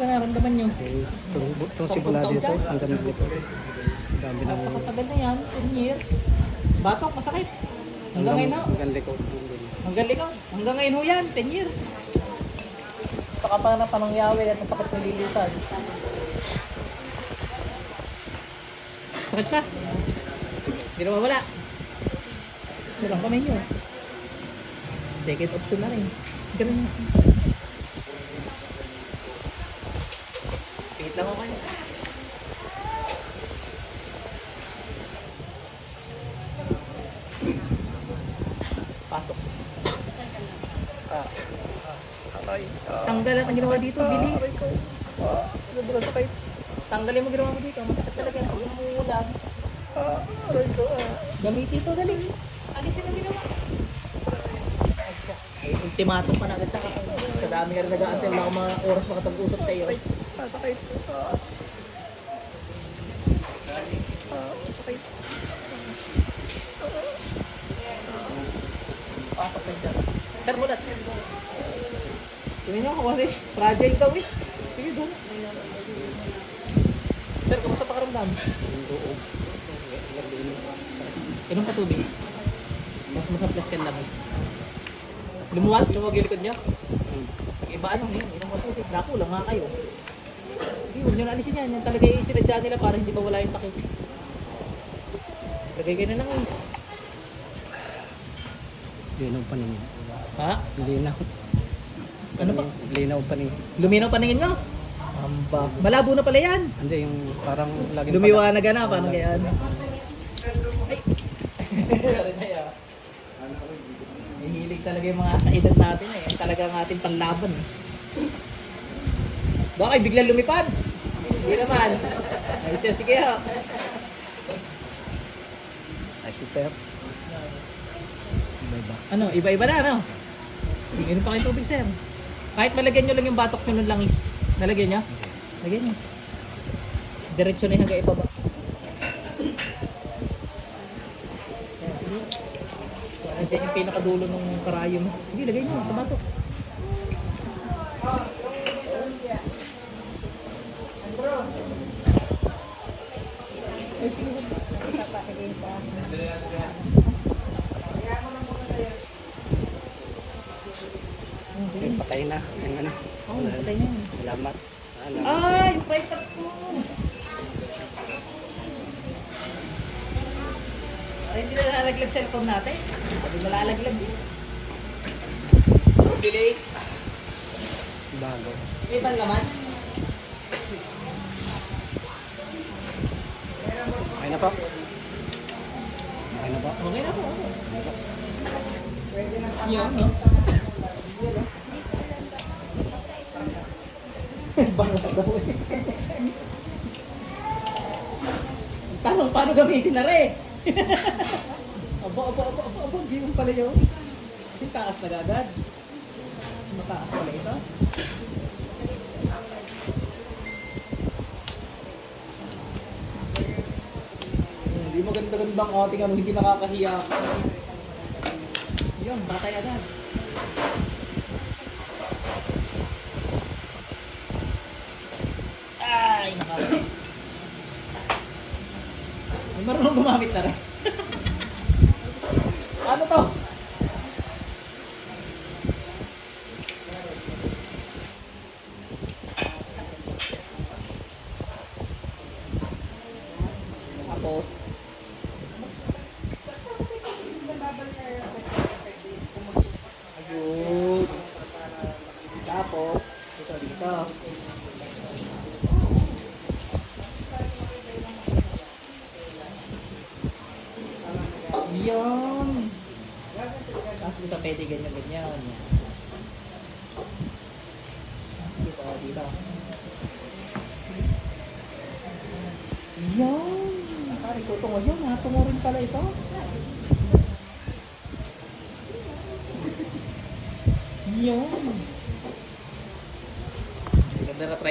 ba naramdaman nyo? Eh, itong, itong simula dito, hanggang dito. Dami ng Napakatagal na yan, 10 years. Batok, masakit. Hanggang ngayon na. Hanggang likod. hanggang- likod. Hanggang ngayon ho yan, 10 years. Sa kapana pa ng yawi at masakit ng lilisan. Sakit ka? Hindi na mawala. Ito lang kamay nyo. Second option na rin. Ganun na. Pingit lang ako kayo. Pasok. Ah. Aray. Ah. Tanggalan ang ginawa dito, bilis. Ah. Sobrang sakit. Tanggalin mo ginawa mo dito. Masakit talaga umuulan. Ah. Aray ko. Ah. Gamitin ito, galing. Alisin ang ginawa. Ultimatum pa na agad sa kapag. Sa dami ka rin nag-aantay. Wala akong mga oras makapag-usap sa iyo. Sakit. Ah. Ah. Ah, sakit. Pasok sa dyan. Sir, mulat. Tingnan niyo ako kasi fragile daw eh. Sige, doon. Sir, kumusta pakaramdam? Sakit. Inom ka tubig. Mas magkaplas ka labis. Lumuwag, lumuwag yung likod niya. Iba ano yun, inom ka tubig. Naku, lang nga kayo. Huwag niyo na alisin yan. Yan talaga yung sinadya nila para hindi ba wala yung takip. Lagay kayo na ng is. Linaw paningin. Ha? Linaw. Ano ba? Linaw paningin. Luminaw paningin mo? Amba. Malabo na pala yan. Hindi, yung parang laging Lumiwanag na, paano kaya? Ay! Hihilig talaga yung mga sa edad natin eh. Talaga ang ating panlaban eh. Baka ay biglang lumipad. Hindi naman. Ay siya, sige ha. Nice to sir. Iba-iba. Ano, iba-iba na ano? Inom pa kayo tubig sir. Kahit malagyan nyo lang yung batok nyo ng langis. Nalagyan nyo? Lagyan nyo. Diretso na yung hanggang ibaba. Yan, sige. Nandiyan yung pinakadulo ng karayo mo. Sige, lagay nyo sa batok. Ay. Yung patay na. Yung ano. Oh, patay na. Salamat. Ah, yung tripod ko. Ay, hindi na nalalaglag cellphone natin. Hindi na nalalaglag din. Delays. Bago. May ibang laman. Okay na po. Okay na po. Okay na po. Yan, no? Bangas daw eh. Tanong, paano gamitin na rin? abo, abo, abo, abo, abo, hindi mo pala yun. Kasi taas na agad. Mataas pala ito. Hindi maganda-ganda ang ating ano, hindi nakakahiya. Yun, batay agad. Ay, nakakaya. Ay, marunong gumamit na rin. ano to? Tapos, Ayun. Tapos, ito dito. Yan. Tapos dito pwede ganyan ganyan. Tapos dito, dito. Yan. Pare ko tungo yan ha. Tungo rin pala ito. Yan. Ganda na try